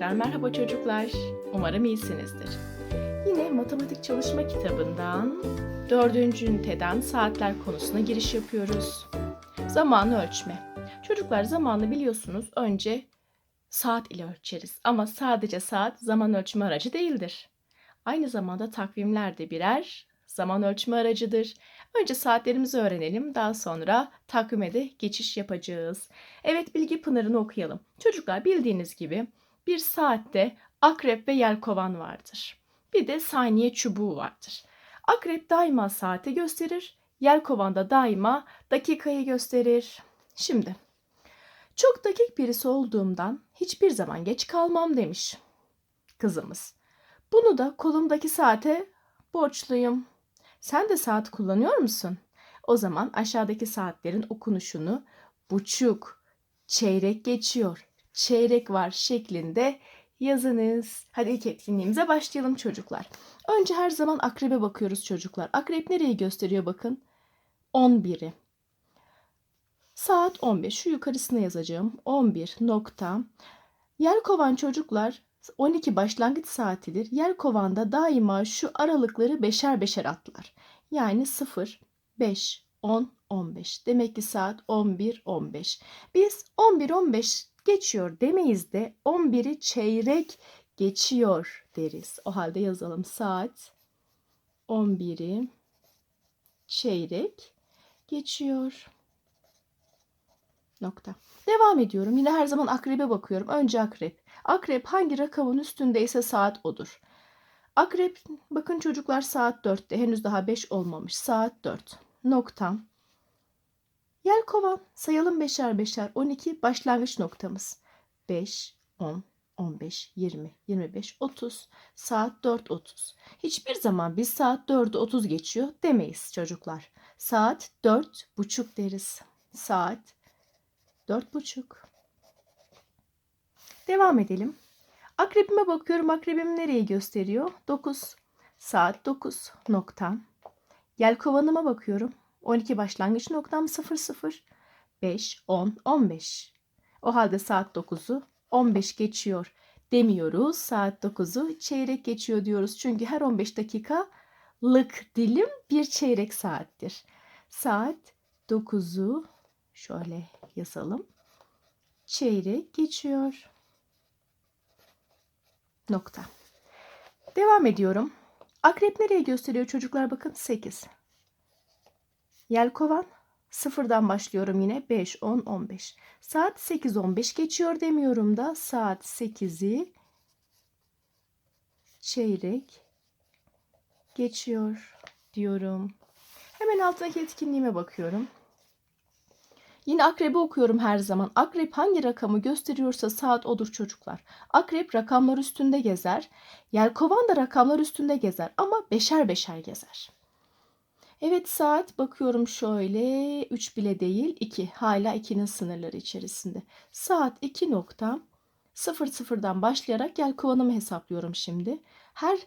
Tekrar merhaba çocuklar. Umarım iyisinizdir. Yine matematik çalışma kitabından 4. üniteden saatler konusuna giriş yapıyoruz. Zamanı ölçme. Çocuklar zamanı biliyorsunuz önce saat ile ölçeriz ama sadece saat zaman ölçme aracı değildir. Aynı zamanda takvimler de birer zaman ölçme aracıdır. Önce saatlerimizi öğrenelim, daha sonra takvime de geçiş yapacağız. Evet bilgi pınarını okuyalım. Çocuklar bildiğiniz gibi bir saatte akrep ve yelkovan vardır. Bir de saniye çubuğu vardır. Akrep daima saate gösterir, yelkovan da daima dakikayı gösterir. Şimdi çok dakik birisi olduğumdan hiçbir zaman geç kalmam demiş kızımız. Bunu da kolumdaki saate borçluyum. Sen de saat kullanıyor musun? O zaman aşağıdaki saatlerin okunuşunu buçuk, çeyrek geçiyor, çeyrek var şeklinde yazınız. Hadi ilk etkinliğimize başlayalım çocuklar. Önce her zaman akrebe bakıyoruz çocuklar. Akrep nereyi gösteriyor bakın? 11'i. Saat 11. Şu yukarısına yazacağım. 11 nokta. Yelkovan çocuklar 12 başlangıç saatidir. Yelkovanda daima şu aralıkları beşer beşer atlar. Yani 0, 5, 10, 15. Demek ki saat 11, 15. Biz 11, 15 geçiyor demeyiz de 11'i çeyrek geçiyor deriz. O halde yazalım saat 11'i çeyrek geçiyor. Nokta. Devam ediyorum. Yine her zaman akrebe bakıyorum. Önce akrep. Akrep hangi rakamın üstündeyse saat odur. Akrep bakın çocuklar saat 4'te. Henüz daha 5 olmamış. Saat 4. Nokta. Yelkovan sayalım beşer beşer. 12 başlangıç noktamız. 5, 10, 15, 20, 25, 30. Saat 4.30. Hiçbir zaman biz saat 4'ü 30 geçiyor demeyiz çocuklar. Saat 4 buçuk deriz. Saat Dört buçuk. Devam edelim. Akrebime bakıyorum. Akrebim nereyi gösteriyor? 9. Saat 9 nokta. Yelkovanıma bakıyorum. 12 başlangıç noktam 00. 5, 10, 15. O halde saat 9'u 15 geçiyor demiyoruz. Saat 9'u çeyrek geçiyor diyoruz. Çünkü her 15 dakikalık dilim bir çeyrek saattir. Saat 9'u şöyle yazalım. Çeyrek geçiyor. Nokta. Devam ediyorum. Akrep nereye gösteriyor çocuklar? Bakın 8. Yelkovan sıfırdan başlıyorum yine 5, 10, 15. Saat 8, 15 geçiyor demiyorum da saat 8'i çeyrek geçiyor diyorum. Hemen altındaki etkinliğime bakıyorum. Yine akrebi okuyorum her zaman. Akrep hangi rakamı gösteriyorsa saat odur çocuklar. Akrep rakamlar üstünde gezer. Yelkovan da rakamlar üstünde gezer ama beşer beşer gezer. Evet saat bakıyorum şöyle 3 bile değil 2 hala 2'nin sınırları içerisinde. Saat 2 nokta 00'dan başlayarak yelkovanımı hesaplıyorum şimdi. Her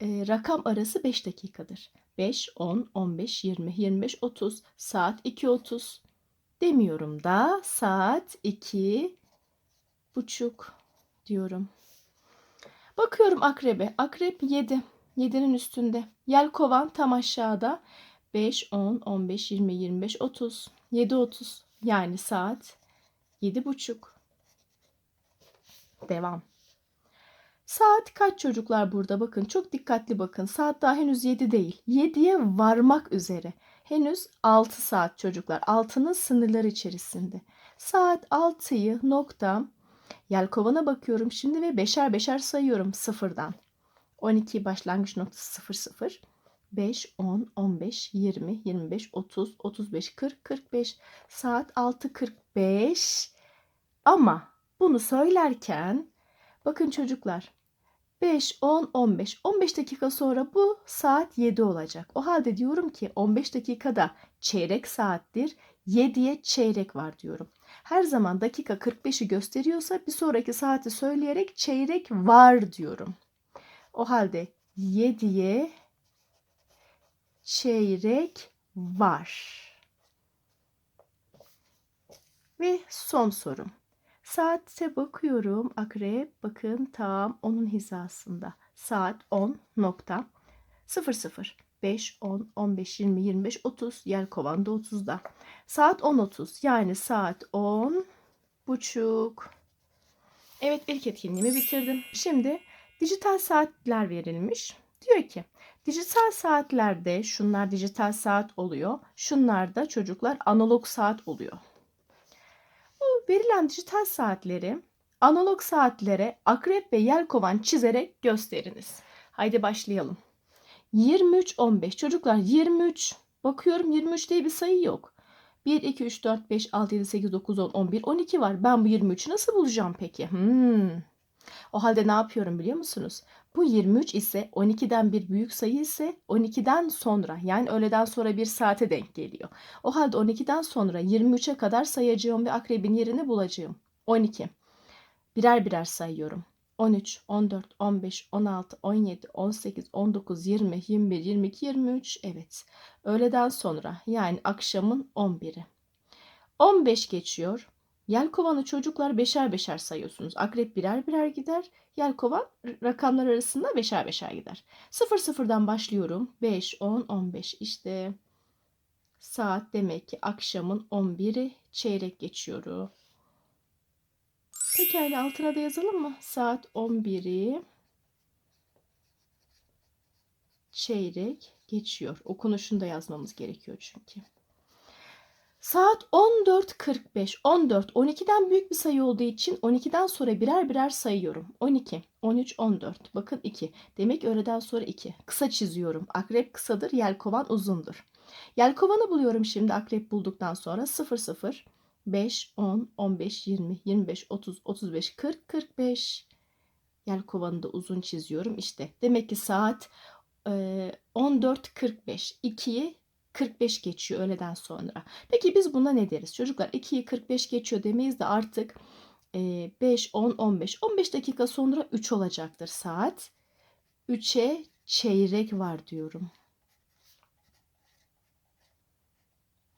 e, rakam arası 5 dakikadır. 5, 10, 15, 20, 25, 30 saat 2.30 demiyorum da saat iki buçuk diyorum. Bakıyorum akrebe. Akrep 7. 7'nin üstünde. Yelkovan tam aşağıda. 5, 10, 15, 20, 25, 30. 7, 30. Yani saat 7 buçuk. Devam. Saat kaç çocuklar burada? Bakın çok dikkatli bakın. Saat daha henüz 7 değil. 7'ye varmak üzere. Henüz 6 saat çocuklar. 6'nın sınırları içerisinde. Saat 6'yı nokta yelkovana bakıyorum şimdi ve beşer beşer sayıyorum sıfırdan. 12 başlangıç noktası 0 0. 5, 10, 15, 20, 25, 30, 35, 40, 45. Saat 6.45. Ama bunu söylerken bakın çocuklar 5, 10, 15. 15 dakika sonra bu saat 7 olacak. O halde diyorum ki 15 dakikada çeyrek saattir. 7'ye çeyrek var diyorum. Her zaman dakika 45'i gösteriyorsa bir sonraki saati söyleyerek çeyrek var diyorum. O halde 7'ye çeyrek var. Ve son sorum. Saate bakıyorum. Akrep bakın tam onun hizasında. Saat 10 nokta 00. 5, 10, 15, 20, 25, 30. Yelkovan da 30'da. Saat 10.30 yani saat 10 buçuk. Evet ilk etkinliğimi bitirdim. Şimdi dijital saatler verilmiş. Diyor ki dijital saatlerde şunlar dijital saat oluyor. Şunlar da çocuklar analog saat oluyor. Bu verilen dijital saatleri analog saatlere akrep ve yelkovan çizerek gösteriniz. Haydi başlayalım. 23 15 çocuklar 23 bakıyorum 23 diye bir sayı yok. 1 2 3 4 5 6 7 8 9 10 11 12 var. Ben bu 23'ü nasıl bulacağım peki? Hmm. O halde ne yapıyorum biliyor musunuz? Bu 23 ise 12'den bir büyük sayı ise 12'den sonra yani öğleden sonra bir saate denk geliyor. O halde 12'den sonra 23'e kadar sayacağım ve akrebin yerini bulacağım. 12. Birer birer sayıyorum. 13, 14, 15, 16, 17, 18, 19, 20, 21, 22, 23. Evet. Öğleden sonra yani akşamın 11'i. 15 geçiyor. Yelkovanı çocuklar beşer beşer sayıyorsunuz. Akrep birer birer gider. Yelkovan rakamlar arasında beşer beşer gider. 0 sıfırdan başlıyorum. 5, 10, 15. İşte saat demek ki akşamın 11'i çeyrek geçiyor. Pekala altına da yazalım mı? Saat 11'i çeyrek geçiyor. Okunuşunu da yazmamız gerekiyor çünkü. Saat 14.45. 14. 12'den büyük bir sayı olduğu için 12'den sonra birer birer sayıyorum. 12, 13, 14. Bakın 2. Demek öğleden sonra 2. Kısa çiziyorum. Akrep kısadır, yelkovan uzundur. Yelkovanı buluyorum şimdi akrep bulduktan sonra 0, 0, 5, 10, 15, 20, 25, 30, 35, 40, 45. Yelkovanı da uzun çiziyorum. İşte demek ki saat e, 14.45. 2'yi 45 geçiyor öğleden sonra. Peki biz buna ne deriz? Çocuklar 2'yi 45 geçiyor demeyiz de artık 5, 10, 15. 15 dakika sonra 3 olacaktır saat. 3'e çeyrek var diyorum.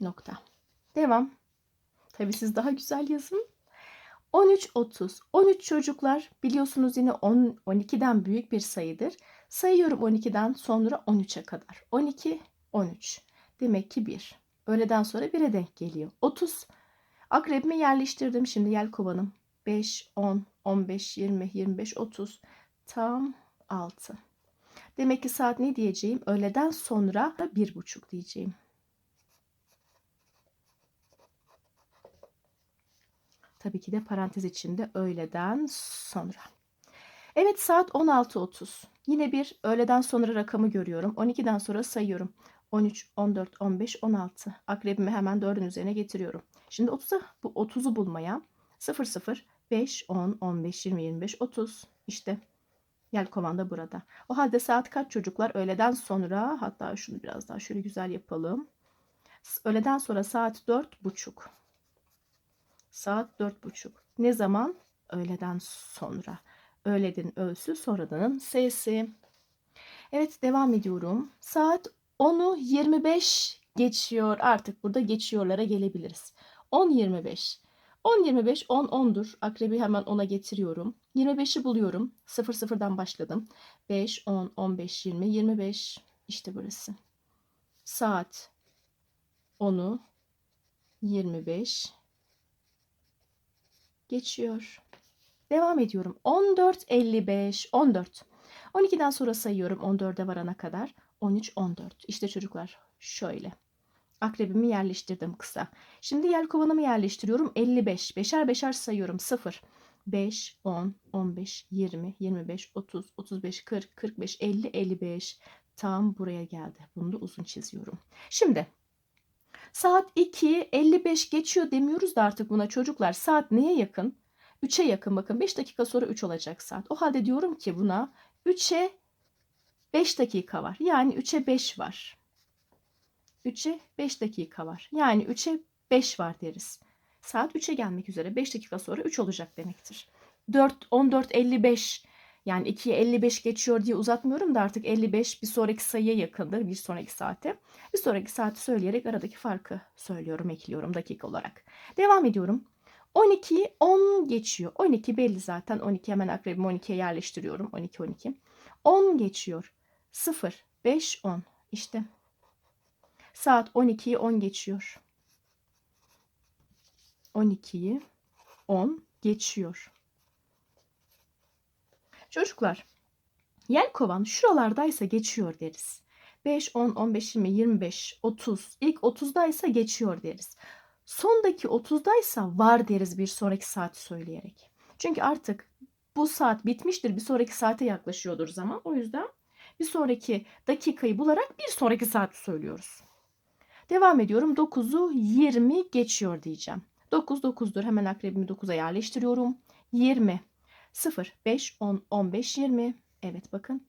Nokta. Devam. Tabii siz daha güzel yazın. 13.30. 13 çocuklar biliyorsunuz yine 10, 12'den büyük bir sayıdır. Sayıyorum 12'den sonra 13'e kadar. 12, 13. Demek ki 1. Öğleden sonra 1'e denk geliyor. 30. Akrebimi yerleştirdim. Şimdi yel kovanım. 5, 10, 15, 20, 25, 30. Tam 6. Demek ki saat ne diyeceğim? Öğleden sonra 1,5 diyeceğim. Tabii ki de parantez içinde öğleden sonra. Evet saat 16.30. Yine bir öğleden sonra rakamı görüyorum. 12'den sonra sayıyorum. 13, 14, 15, 16. Akrebimi hemen 4'ün üzerine getiriyorum. Şimdi 30'a bu 30'u bulmaya 0, 0, 5, 10, 15, 20, 25, 30. İşte Yel komanda burada. O halde saat kaç çocuklar? Öğleden sonra hatta şunu biraz daha şöyle güzel yapalım. Öğleden sonra saat 4.30. Saat 4.30. Ne zaman? Öğleden sonra. Öğledin ölsü sonradanın sesi. Evet devam ediyorum. Saat 10'u 25 geçiyor. Artık burada geçiyorlara gelebiliriz. 10-25. 10-25, 10-10'dur. Akrebi hemen 10'a getiriyorum. 25'i buluyorum. 0-0'dan başladım. 5, 10, 15, 20, 25. İşte burası. Saat 10'u 25 geçiyor. Devam ediyorum. 14.55, 14. 12'den sonra sayıyorum 14'e varana kadar. 13, 14. İşte çocuklar şöyle. Akrebimi yerleştirdim kısa. Şimdi yelkovanımı yerleştiriyorum. 55. Beşer beşer sayıyorum. 0, 5, 10, 15, 20, 25, 30, 35, 40, 45, 50, 55. Tam buraya geldi. Bunu da uzun çiziyorum. Şimdi saat 2, 55 geçiyor demiyoruz da artık buna çocuklar. Saat neye yakın? 3'e yakın bakın 5 dakika sonra 3 olacak saat. O halde diyorum ki buna 3'e 5 dakika var. Yani 3'e 5 var. 3'e 5 dakika var. Yani 3'e 5 var deriz. Saat 3'e gelmek üzere 5 dakika sonra 3 olacak demektir. 4 14 55 yani 2'ye 55 geçiyor diye uzatmıyorum da artık 55 bir sonraki sayıya yakındır bir sonraki saate. Bir sonraki saati söyleyerek aradaki farkı söylüyorum, ekliyorum dakika olarak. Devam ediyorum. 12'yi 10 geçiyor. 12 belli zaten. 12 hemen akrebimi 12'ye yerleştiriyorum. 12 12. 10 geçiyor. 0 5 10. İşte saat 12'yi 10 geçiyor. 12'yi 10 geçiyor. Çocuklar, yelkovan şuralardaysa geçiyor deriz. 5, 10, 15, 20, 25, 30. İlk 30'daysa geçiyor deriz. Sondaki 30'daysa var deriz bir sonraki saati söyleyerek. Çünkü artık bu saat bitmiştir. Bir sonraki saate yaklaşıyordur zaman. O yüzden bir sonraki dakikayı bularak bir sonraki saati söylüyoruz. Devam ediyorum. 9'u 20 geçiyor diyeceğim. 9 9'dur. Hemen akrebimi 9'a yerleştiriyorum. 20 0 5 10 15 20. Evet bakın.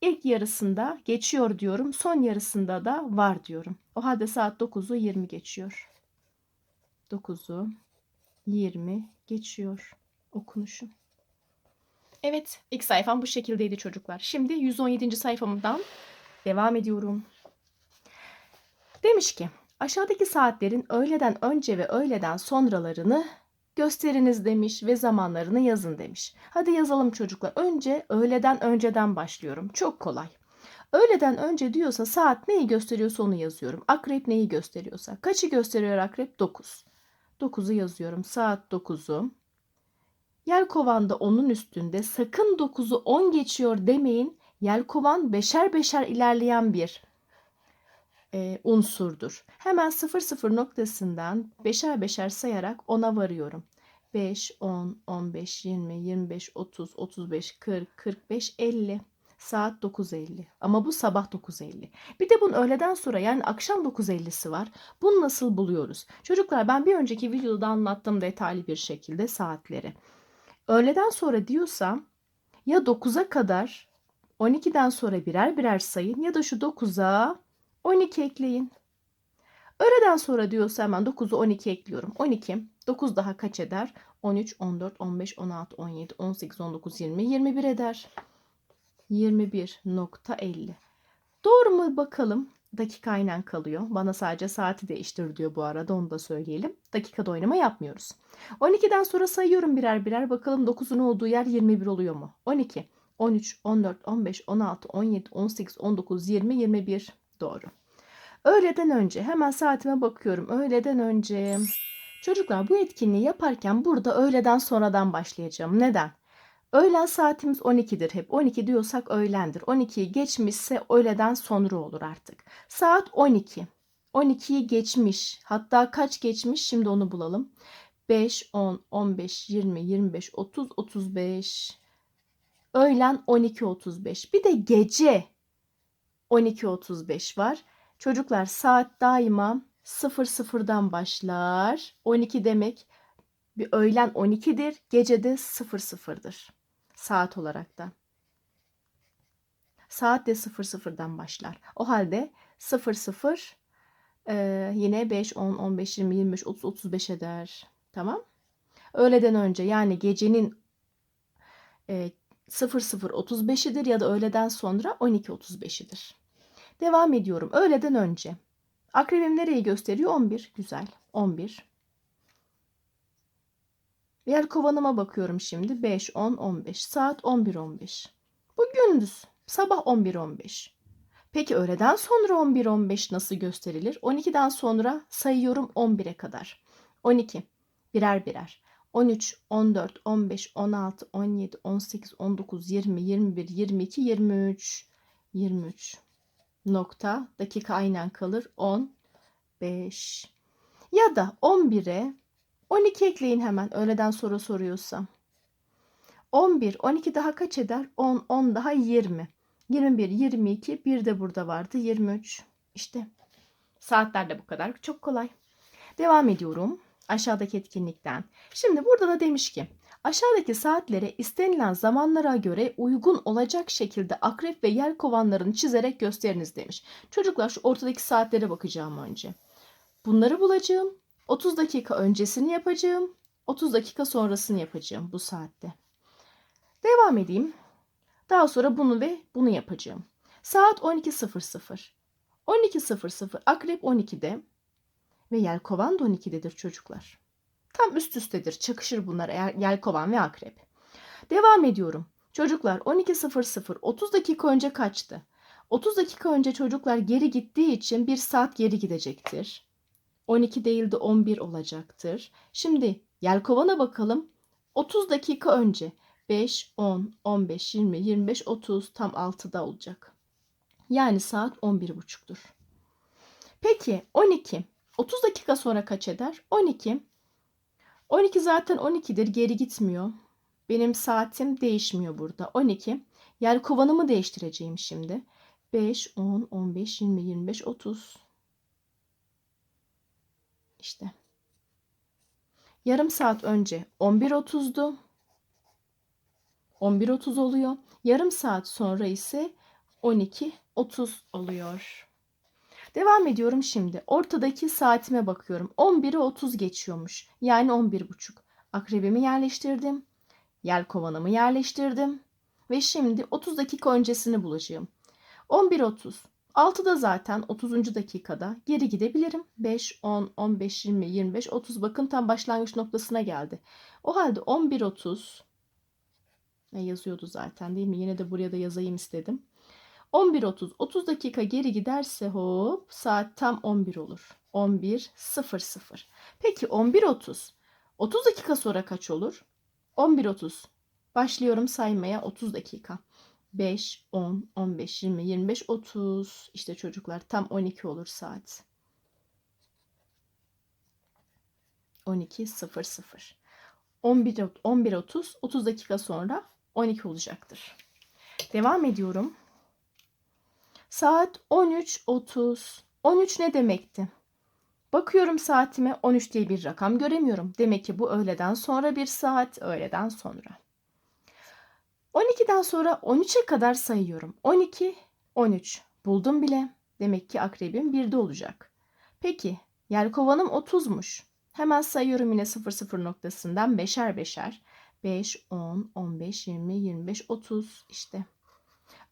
İlk yarısında geçiyor diyorum. Son yarısında da var diyorum. O halde saat 9'u 20 geçiyor. 9'u 20 geçiyor okunuşu. Evet, ilk sayfam bu şekildeydi çocuklar. Şimdi 117. sayfamdan devam ediyorum. Demiş ki, aşağıdaki saatlerin öğleden önce ve öğleden sonralarını gösteriniz demiş ve zamanlarını yazın demiş. Hadi yazalım çocuklar. Önce öğleden önceden başlıyorum. Çok kolay. Öğleden önce diyorsa saat neyi gösteriyorsa onu yazıyorum. Akrep neyi gösteriyorsa. Kaçı gösteriyor akrep? 9. 9'u yazıyorum. Saat 9'u. Yelkovanda onun üstünde sakın 9'u 10 geçiyor demeyin. Yelkovan beşer beşer ilerleyen bir e, unsurdur. Hemen 00 noktasından beşer beşer sayarak 10'a varıyorum. 5, 10, 15, 20, 25, 30, 35, 40, 45, 50. Saat 9.50 ama bu sabah 9.50. Bir de bunun öğleden sonra yani akşam 9.50'si var. Bunu nasıl buluyoruz? Çocuklar ben bir önceki videoda anlattım detaylı bir şekilde saatleri. Öğleden sonra diyorsam ya 9'a kadar 12'den sonra birer birer sayın ya da şu 9'a 12 ekleyin. Öğleden sonra diyorsa hemen 9'u 12 ekliyorum. 12, 9 daha kaç eder? 13, 14, 15, 16, 17, 18, 19, 20, 21 eder. 21.50. Doğru mu bakalım? Dakika aynen kalıyor. Bana sadece saati değiştir diyor bu arada onu da söyleyelim. Dakikada oynama yapmıyoruz. 12'den sonra sayıyorum birer birer. Bakalım 9'un olduğu yer 21 oluyor mu? 12, 13, 14, 15, 16, 17, 18, 19, 20, 21. Doğru. Öğleden önce hemen saatime bakıyorum. Öğleden önce. Çocuklar bu etkinliği yaparken burada öğleden sonradan başlayacağım. Neden? Öğlen saatimiz 12'dir hep. 12 diyorsak öğlendir. 12'yi geçmişse öğleden sonra olur artık. Saat 12. 12'yi geçmiş. Hatta kaç geçmiş şimdi onu bulalım. 5, 10, 15, 20, 25, 30, 35. Öğlen 12.35. Bir de gece 12.35 var. Çocuklar saat daima 00'dan başlar. 12 demek bir öğlen 12'dir, gece de 00'dır. Saat olarak da. Saat de 00'dan başlar. O halde 00 e, yine 5, 10, 15, 20, 25, 30, 35 eder. Tamam. Öğleden önce yani gecenin e, 00.35'idir ya da öğleden sonra 12.35'idir. Devam ediyorum. Öğleden önce. Akrebim nereyi gösteriyor? 11. Güzel. 11. Yer kovanıma bakıyorum şimdi. 5, 10, 15. Saat 11, 15. Bu gündüz. Sabah 11, 15. Peki öğleden sonra 11, 15 nasıl gösterilir? 12'den sonra sayıyorum 11'e kadar. 12. Birer birer. 13, 14, 15, 16, 17, 18, 19, 20, 21, 22, 23. 23 nokta dakika aynen kalır 10 5 ya da 11'e 12 ekleyin hemen öğleden sonra soruyorsa 11 12 daha kaç eder 10 10 daha 20 21 22 bir de burada vardı 23 işte saatler de bu kadar çok kolay devam ediyorum aşağıdaki etkinlikten şimdi burada da demiş ki Aşağıdaki saatlere istenilen zamanlara göre uygun olacak şekilde akrep ve yer kovanlarını çizerek gösteriniz demiş. Çocuklar şu ortadaki saatlere bakacağım önce. Bunları bulacağım. 30 dakika öncesini yapacağım. 30 dakika sonrasını yapacağım bu saatte. Devam edeyim. Daha sonra bunu ve bunu yapacağım. Saat 12.00. 12.00 akrep 12'de ve yelkovan da 12'dedir çocuklar. Tam üst üstedir. Çakışır bunlar yelkovan ve akrep. Devam ediyorum. Çocuklar 12.00 30 dakika önce kaçtı? 30 dakika önce çocuklar geri gittiği için bir saat geri gidecektir. 12 değil de 11 olacaktır. Şimdi yelkovana bakalım. 30 dakika önce 5, 10, 15, 20, 25, 30 tam 6'da olacak. Yani saat 11.30'dur. Peki 12. 30 dakika sonra kaç eder? 12. 12 zaten 12'dir geri gitmiyor. Benim saatim değişmiyor burada. 12. Yer kovanımı değiştireceğim şimdi. 5, 10, 15, 20, 25, 30. İşte. Yarım saat önce 11.30'du. 11.30 oluyor. Yarım saat sonra ise 12.30 oluyor. Devam ediyorum şimdi. Ortadaki saatime bakıyorum. 11'e 30 geçiyormuş. Yani 11.30. Akrebimi yerleştirdim. Yelkovanımı yerleştirdim. Ve şimdi 30 dakika öncesini bulacağım. 11.30. 6'da zaten 30. dakikada geri gidebilirim. 5, 10, 15, 20, 25, 30. Bakın tam başlangıç noktasına geldi. O halde 11.30 ne yazıyordu zaten değil mi? Yine de buraya da yazayım istedim. 11.30 30 dakika geri giderse hop saat tam 11 olur. 11.00. Peki 11.30 30 dakika sonra kaç olur? 11.30 başlıyorum saymaya 30 dakika. 5, 10, 15, 20, 25, 30. İşte çocuklar tam 12 olur saat. 12.00. 11, 11.30 30 dakika sonra 12 olacaktır. Devam ediyorum. Saat 13.30. 13 ne demekti? Bakıyorum saatime 13 diye bir rakam göremiyorum. Demek ki bu öğleden sonra bir saat, öğleden sonra. 12'den sonra 13'e kadar sayıyorum. 12, 13. Buldum bile. Demek ki akrebim 1'de olacak. Peki, yelkovanım 30'muş. Hemen sayıyorum yine 00 noktasından beşer beşer. 5, 10, 15, 20, 25, 30 işte.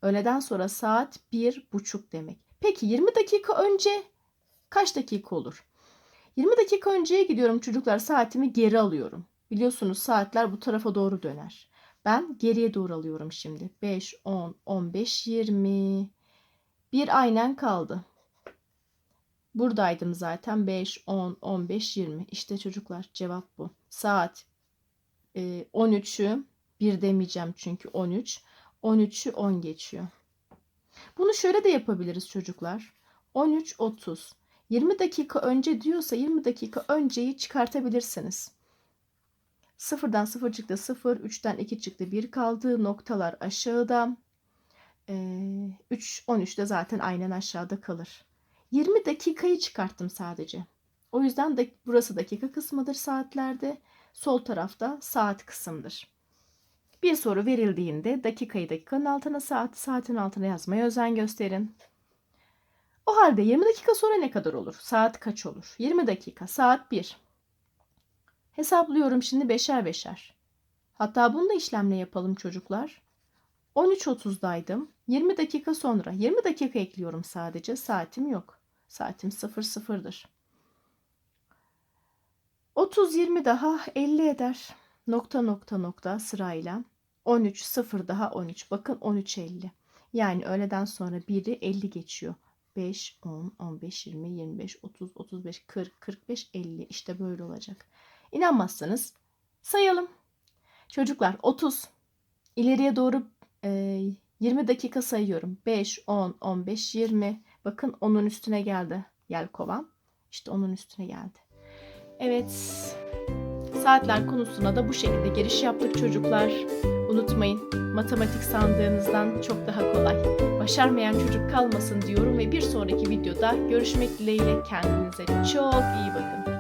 Öğleden sonra saat bir buçuk demek. Peki 20 dakika önce kaç dakika olur? 20 dakika önceye gidiyorum çocuklar saatimi geri alıyorum. Biliyorsunuz saatler bu tarafa doğru döner. Ben geriye doğru alıyorum şimdi. 5, 10, 15, 20. Bir aynen kaldı. Buradaydım zaten. 5, 10, 15, 20. İşte çocuklar cevap bu. Saat e, 13'ü 1 demeyeceğim çünkü 13. 13'ü 10 geçiyor. Bunu şöyle de yapabiliriz çocuklar. 13, 30. 20 dakika önce diyorsa 20 dakika önceyi çıkartabilirsiniz. Sıfırdan sıfır çıktı sıfır, üçten iki çıktı bir kaldı. Noktalar aşağıda. Ee, 3, 13 de zaten aynen aşağıda kalır. 20 dakikayı çıkarttım sadece. O yüzden de burası dakika kısmıdır saatlerde. Sol tarafta saat kısımdır. Bir soru verildiğinde dakikayı dakikanın altına saat, saatin altına yazmaya özen gösterin. O halde 20 dakika sonra ne kadar olur? Saat kaç olur? 20 dakika, saat 1. Hesaplıyorum şimdi beşer beşer. Hatta bunu da işlemle yapalım çocuklar. 13.30'daydım. 20 dakika sonra 20 dakika ekliyorum sadece. Saatim yok. Saatim 00'dır. 30 20 daha 50 eder. Nokta nokta nokta sırayla. 13 0 daha 13. Bakın 13 50. Yani öğleden sonra biri 50 geçiyor. 5, 10, 15, 20, 25, 30, 35, 40, 45, 50. İşte böyle olacak. İnanmazsanız sayalım. Çocuklar 30. İleriye doğru e, 20 dakika sayıyorum. 5, 10, 15, 20. Bakın onun üstüne geldi yelkovan. İşte onun üstüne geldi. Evet. Saatler konusuna da bu şekilde giriş yaptık çocuklar. Unutmayın matematik sandığınızdan çok daha kolay. Başarmayan çocuk kalmasın diyorum ve bir sonraki videoda görüşmek dileğiyle kendinize çok iyi bakın.